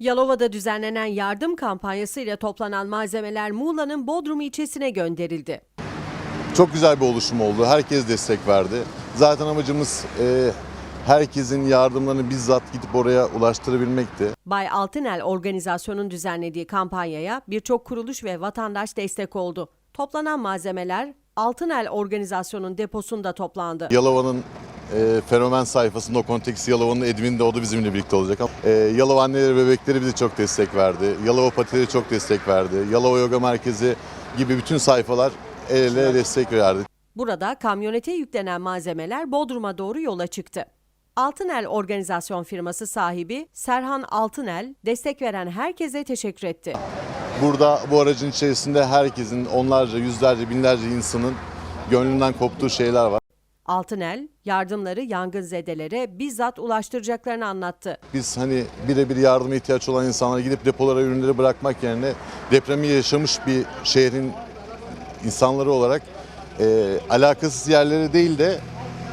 Yalova'da düzenlenen yardım kampanyası ile toplanan malzemeler Muğla'nın Bodrum ilçesine gönderildi. Çok güzel bir oluşum oldu. Herkes destek verdi. Zaten amacımız e, herkesin yardımlarını bizzat gidip oraya ulaştırabilmekti. Bay Altınel organizasyonun düzenlediği kampanyaya birçok kuruluş ve vatandaş destek oldu. Toplanan malzemeler Altınel organizasyonun deposunda toplandı. Yalova'nın e, fenomen sayfasında o kontekst Yalova'nın Edwin de o da bizimle birlikte olacak. E, Yalova anneleri bebekleri bize çok destek verdi. Yalova patileri çok destek verdi. Yalova Yoga Merkezi gibi bütün sayfalar el ele destek verdi. Burada kamyonete yüklenen malzemeler Bodrum'a doğru yola çıktı. Altınel organizasyon firması sahibi Serhan Altınel destek veren herkese teşekkür etti. Burada bu aracın içerisinde herkesin onlarca, yüzlerce, binlerce insanın gönlünden koptuğu şeyler var. Altınel yardımları yangınzedelere bizzat ulaştıracaklarını anlattı. Biz hani birebir yardıma ihtiyaç olan insanlara gidip depolara ürünleri bırakmak yerine depremi yaşamış bir şehrin insanları olarak e, alakasız yerlere değil de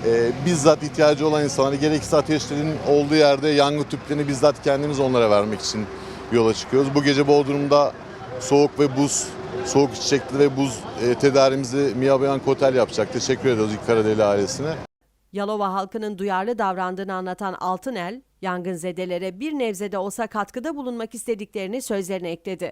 e, bizzat ihtiyacı olan insanlara gerekirse ateşlerin olduğu yerde yangın tüplerini bizzat kendimiz onlara vermek için yola çıkıyoruz. Bu gece Bodrum'da soğuk ve buz, soğuk içecekli ve buz e, tedarimizi Miyabayan Kotel yapacak. Teşekkür ediyoruz İlk Karadeli ailesine. Yalova halkının duyarlı davrandığını anlatan Altınel, yangınzedelere bir nebze de olsa katkıda bulunmak istediklerini sözlerine ekledi.